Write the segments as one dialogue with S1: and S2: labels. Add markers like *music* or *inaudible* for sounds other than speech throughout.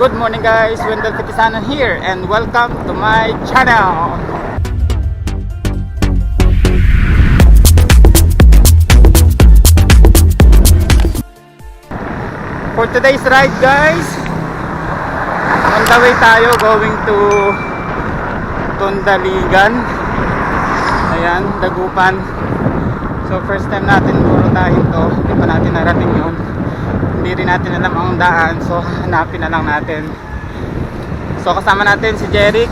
S1: Good morning guys, Wendell Katisanan here and welcome to my channel. For today's ride guys, on the way tayo going to Tondaligan. Ayan, Dagupan. So first time natin burutahin to, hindi pa natin narating yun. Hindi rin natin alam ang daan, so *laughs* hanapin na lang natin. So kasama natin si Jeric.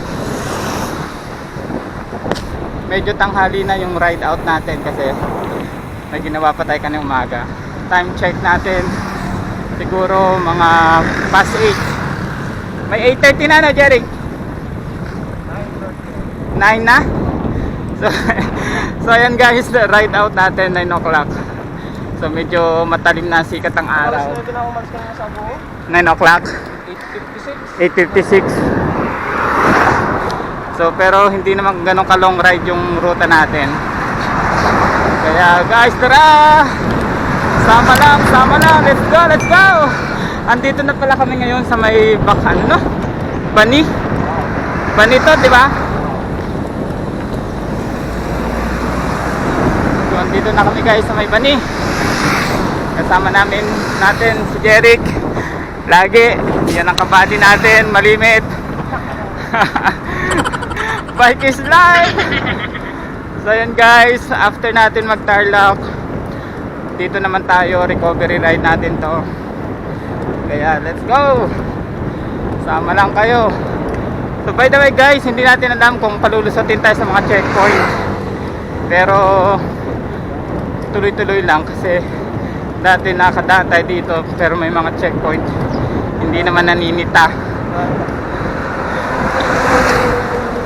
S1: Medyo tanghali na yung ride out natin kasi may ginawa pa tayo kanina umaga. Time check natin siguro mga past 8. May 8.30 na na Jeric? 9 na? So, so ayan guys, ride out natin 9 o'clock. So medyo matalim na sikat ang araw.
S2: Oras na ito na umalis ka na sa buo.
S1: 9 o'clock,
S2: 8.56.
S1: 8.56. So pero hindi naman ganun ka long ride yung ruta natin. Kaya guys, tara! Sama lang, sama lang. Let's go, let's go! Andito na pala kami ngayon sa may bak, ano no? Bani? Bani to, di ba? So andito na kami guys sa may Bani. Kasama namin natin si Jeric. Lagi, yan ang kabady natin, malimit. *laughs* Bike is life! So yan guys, after natin mag Tarlac, dito naman tayo, recovery ride natin to. Kaya let's go! Sama lang kayo. So by the way guys, hindi natin alam kung palulusotin tayo sa mga checkpoint. Pero tuloy-tuloy lang kasi dati nakadaan tayo dito pero may mga checkpoint. Hindi naman naninita.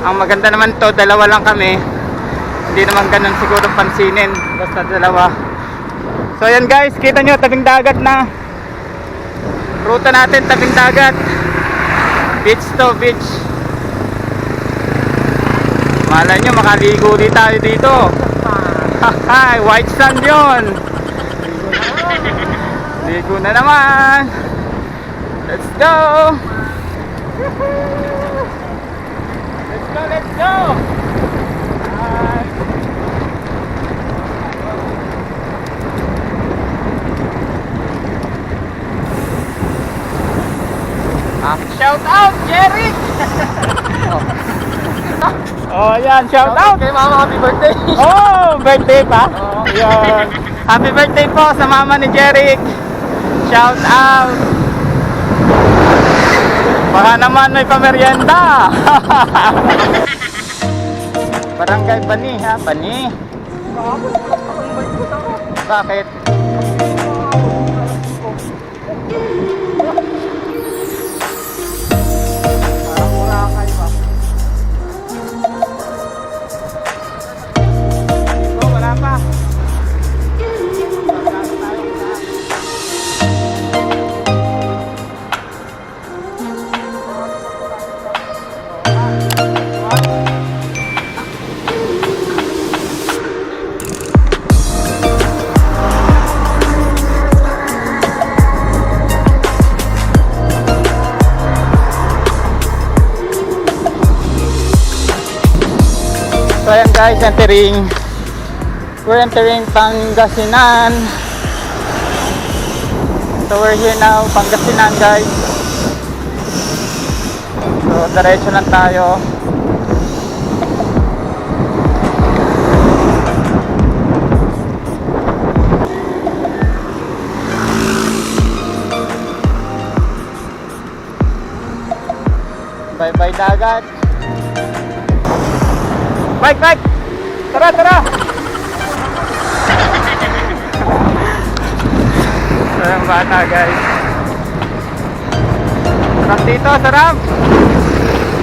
S1: Ang maganda naman to dalawa lang kami. Hindi naman ganun siguro pansinin basta dalawa. So ayan guys kita nyo tabing dagat na. Ruta natin tabing dagat. Beach to beach. Malay nyo makaligo di tayo dito. *laughs* Hi, white sand yun Ligo na naman Let's go Let's go, let's go. Ah, shout out, Jerry! *laughs* oh, yan, shout out!
S2: Kay mama, happy birthday.
S1: Oh, birthday pa?
S2: Oo.
S1: Yun. Happy birthday po sa mama ni Jeric. Shout out. Baka naman may pamerienda. *laughs* Barangay Bani ha, Bani. Bakit? Entering We're entering Pangasinan. So we're here now, Pangasinan guys. So diretso lang tayo. Bye bye dagat. Bike, bike! Tara, tara! Ito yung bata, guys. Sarap dito, sarap!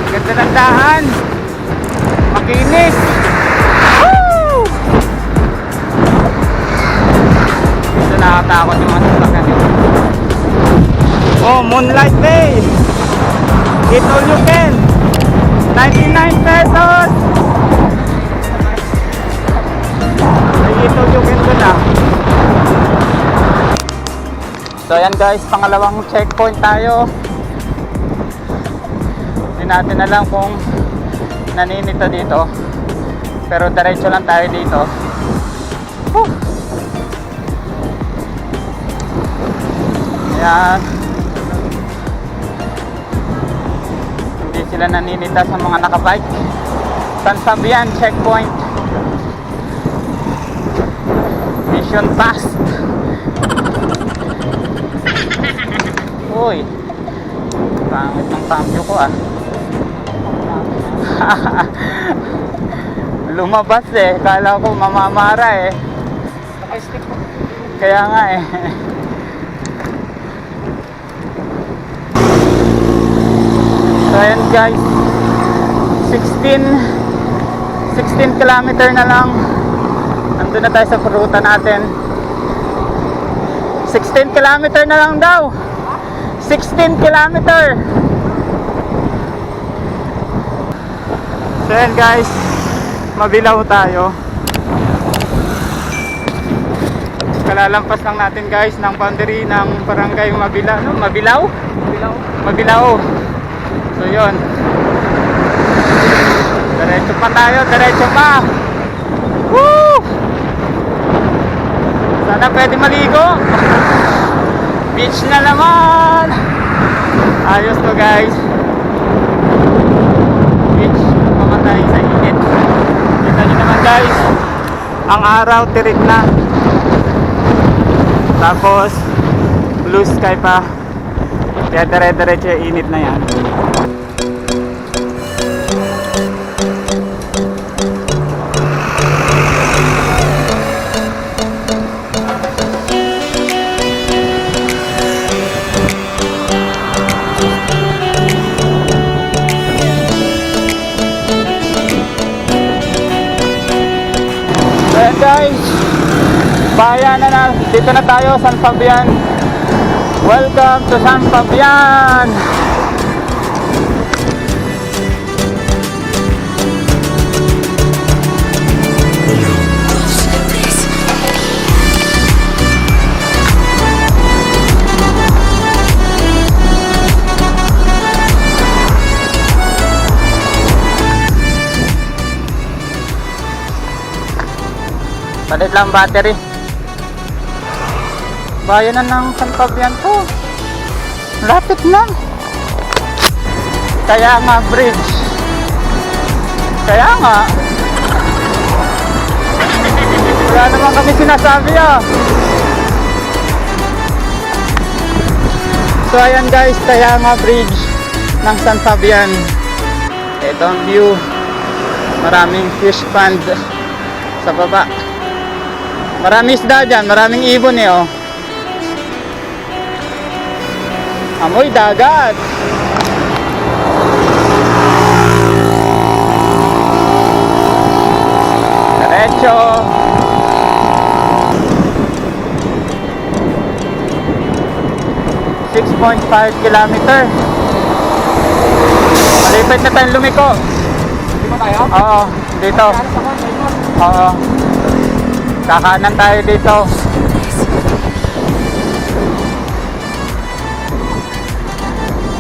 S1: Ganda ng daan! Makinis! Woo! Ito nakakatakot yung mga sasakyan. Oh, Moonlight Bay! Eat all you can! 99 pesos! Ito yung ganda na. So ayan guys, pangalawang checkpoint tayo. natin alam kung naninita dito. Pero diretso lang tayo dito. Whew. Ayan. Hindi sila naninita sa mga nakabike. San Fabian checkpoint. Mission passed. Uy. Pangit ng cambio ko ah. *laughs* Lumabas eh. Kala ko mamamara eh. Kaya nga eh. So ayan guys. 16 16 kilometer na lang. Nandun na tayo sa ruta natin. 16 kilometer na lang daw. 16 kilometer. So ayan guys. Mabilaw tayo. Kalalampas lang natin guys ng boundary ng barangay Mabila, no? Mabilaw?
S2: Bilaw.
S1: Mabilao. So yun. Diretso pa tayo, diretso pa. Woo! Sana pwede maligo. Beach na naman. Ayos to guys. Beach, mamatay sa init. Kita nyo naman guys. Ang araw, tirik na. Tapos, blue sky pa. Kaya dire-diretso yung init na yan. Bayan na na, dito na tayo, San Fabian. Welcome to San Fabian! Palit lang battery. Bayan na ng San Fabian to. Lapit na. Kaya nga bridge. Kaya nga. Wala naman kami sinasabi ah. So ayan guys, kaya nga bridge ng San Fabian. Ito ang view. Maraming fish pond sa baba. Maraming isda dyan, maraming ibon eh oh. Amoy dagat. Diretso. Six point five kilometer. Malipit na tayong lumiko.
S2: Hindi mo tayo?
S1: Oo, dito. Oo. Kakanan tayo dito.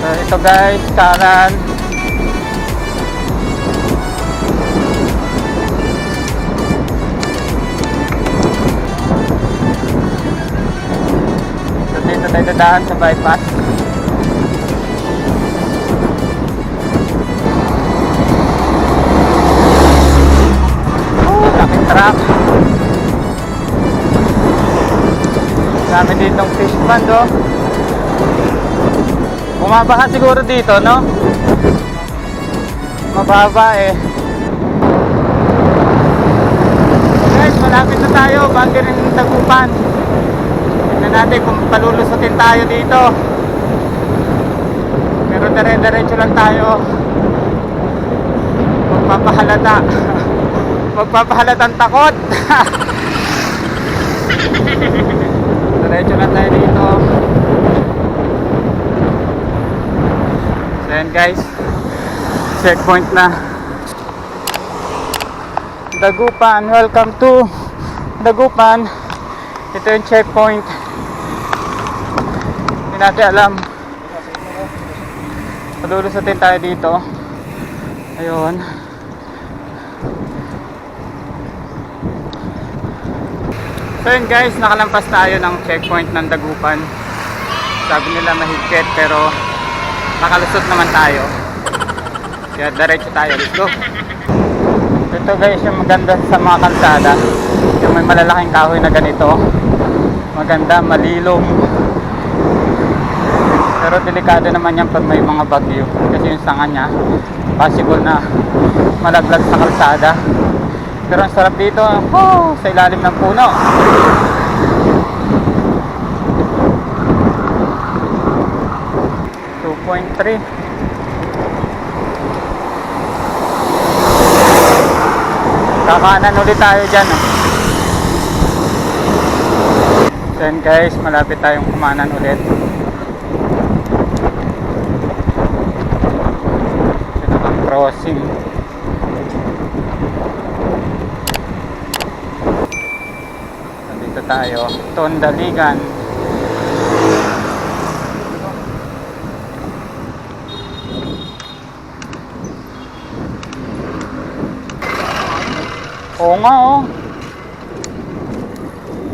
S1: So ito guys, kanan. So dito tayo dadaan sa bypass. Oh, laking truck. Dami ditong fish pond, oh. Bumabaha siguro dito, no? Mababa eh. Guys, malapit na tayo. Bago rin tagupan. Tignan natin kung palulusutin tayo dito. Pero dire-diretso lang tayo. Magpapahalata. *laughs* Magpapahalatang takot. *laughs* Diretso lang tayo dito. So yan guys. Checkpoint na. Dagupan. Welcome to Dagupan. Ito yung checkpoint. Hindi natin alam. Palulusutin tayo dito. Ayun. So yun guys, nakalampas tayo ng checkpoint ng Dagupan. Sabi nila mahigpit pero nakalusot naman tayo. Kaya diretso tayo, let's go. Ito guys yung maganda sa mga kalsada. Yung may malalaking kahoy na ganito. Maganda, malilom. Pero delikado naman yan pag may mga bagyo. Kasi yung sanga niya, possible na malaglag sa kalsada. Pero ang sarap dito, oh, sa ilalim ng puno. Two point three. Kakanan ulit tayo dyan. Oh. Then guys, malapit tayong kumanan ulit. Ito ang crossing. Nandito tayo. Tondaligan. Oo nga oh.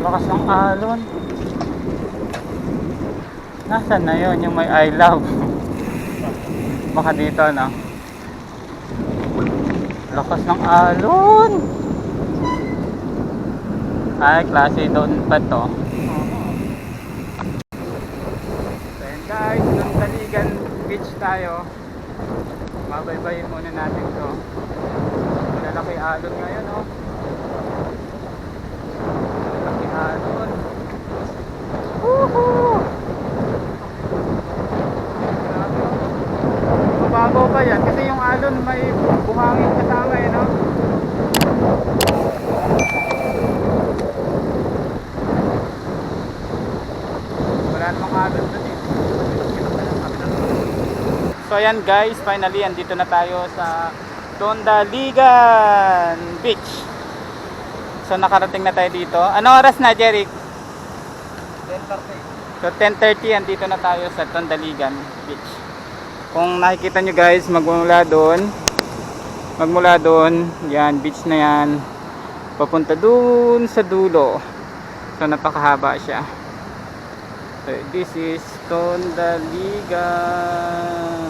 S1: Lakas ng alon. Nasaan na yun? Yung may I love. *laughs* Baka dito no? Lakas ng alon. Ay, klase doon pa to. So guys, doon Taligan Beach tayo. Mabaybayin muna natin to. Malalaki alon ngayon oh. Alon. Woohoo! Oh. Mababaw pa yan kasi yung alon may buhangin kasama eh no? Wala namang alon doon eh. So ayan guys, finally andito na tayo sa Tondaligan Beach. So nakarating na tayo dito. Ano oras na, Jeric?
S2: 10.30.
S1: So 10.30 andito na tayo sa Tondaligan Beach. Kung nakikita nyo guys, magmula doon, magmula doon, yan, beach na yan, papunta doon sa dulo. So napakahaba siya. So this is Tondaligan.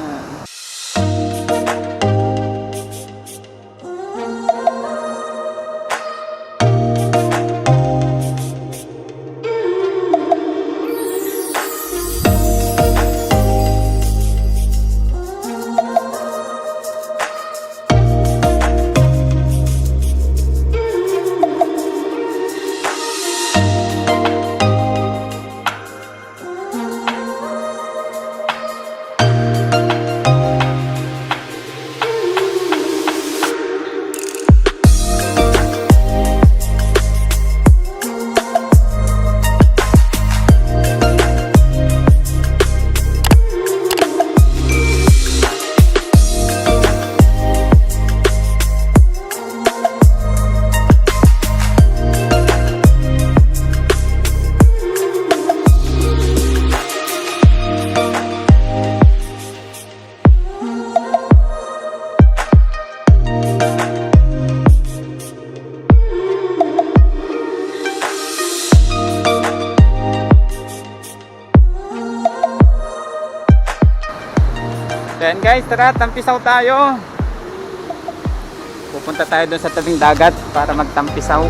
S1: Guys, tara, tampisaw tayo. Pupunta tayo doon sa tabing dagat para magtampisaw.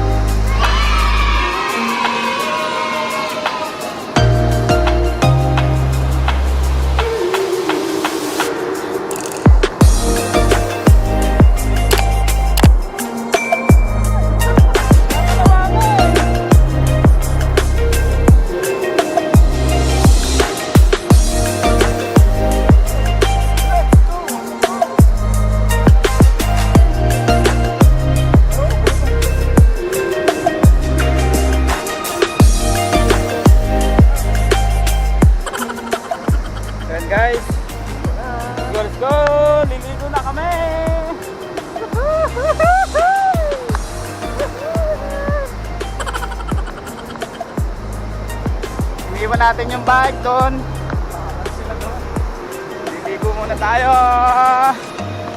S1: Tayo!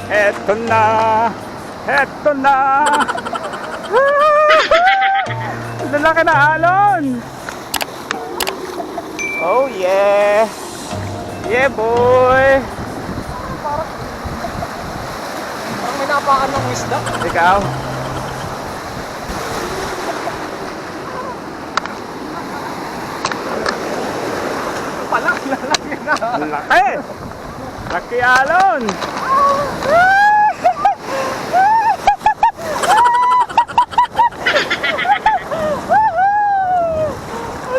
S1: Eto na! Eto na! *laughs* Lalaki na alon! Oh yeah! Yeah boy!
S2: Parang may napakan ng isda.
S1: Ikaw?
S2: Pala, lalaki na.
S1: Laki! Laki alon!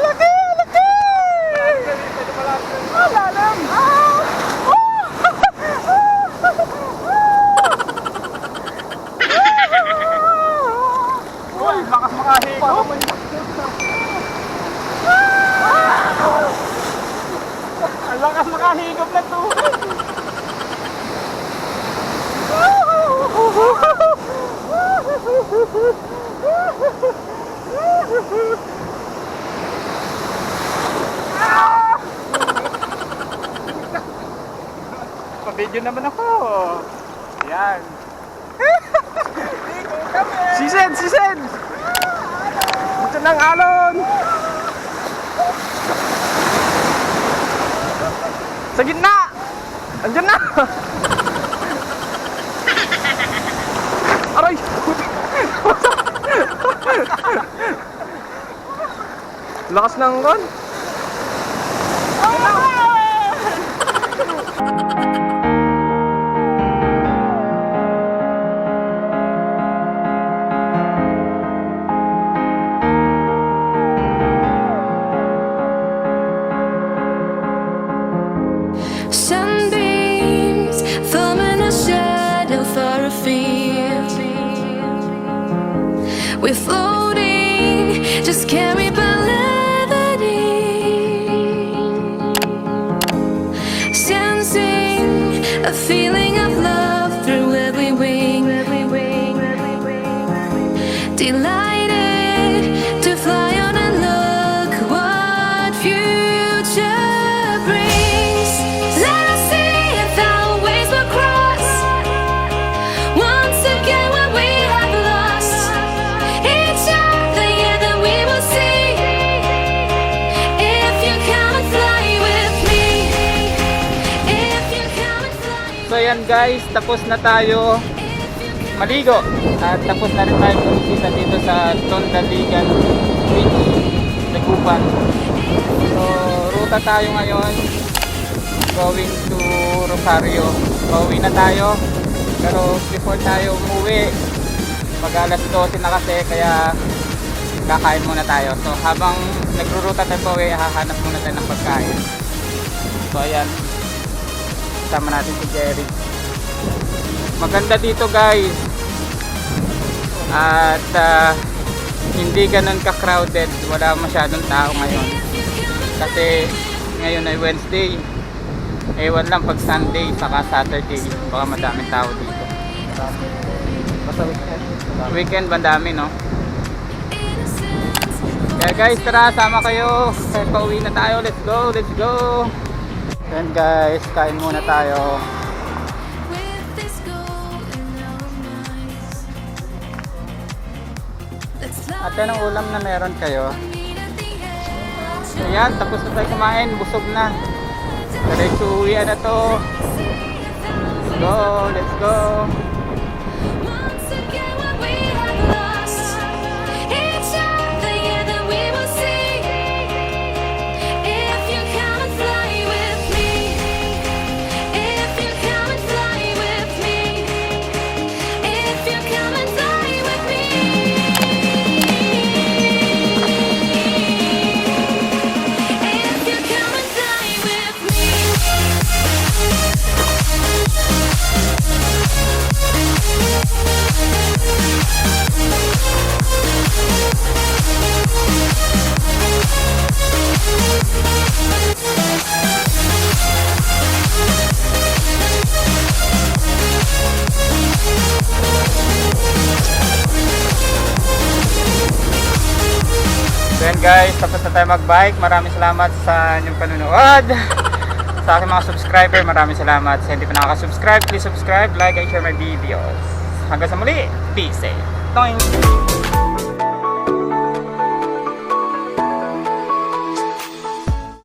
S1: Laki! Laki! Ah, lalim! Uy, bakas makahigop! Ang lakas makahigop na tubig! Pa-video naman ako. Ayan. *laughs* Sisen! Sisen! Ito ng alon! Sa gitna! Andiyan na! *laughs* Aray! *laughs* Lakas ng gun!
S3: Sunbeams forming a shadow for a field. We're floating, just carried
S1: yan guys, tapos na tayo maligo at tapos na rin tayo pumunta dito sa Tondaligan Beach, Dagupan. So, ruta tayo ngayon going to Rosario. Pauwi na tayo. Pero before tayo umuwi, mag alas 12 na kasi kaya kakain muna tayo. So, habang nagruruta tayo pauwi, hahanap muna tayo ng pagkain. So, ayan. Kasama natin si Jerry. Maganda dito guys. At ah, hindi ganun ka-crowded. Wala masyadong tao ngayon. Kasi ngayon ay Wednesday. Ewan lang pag Sunday saka Saturday. Baka madaming tao dito.
S2: Basta weekend.
S1: Weekend bandami no? Kaya guys, tara, sama kayo. Kaya pauwi na tayo. Let's go, let's go. Then guys, kain muna tayo. At anong ulam na meron kayo?
S3: meet at the edge.
S1: So yan, tapos na tayo kumain, busog na. Diretso uwian na to. Let's go, let's go. Guys, tapos na tayo mag-bike. Maraming salamat sa inyong panunood. Sa aking mga subscriber, maraming salamat. Sa hindi pa nakaka-subscribe, please subscribe, like, and share my videos. Hanggang sa muli, peace eh. Toing!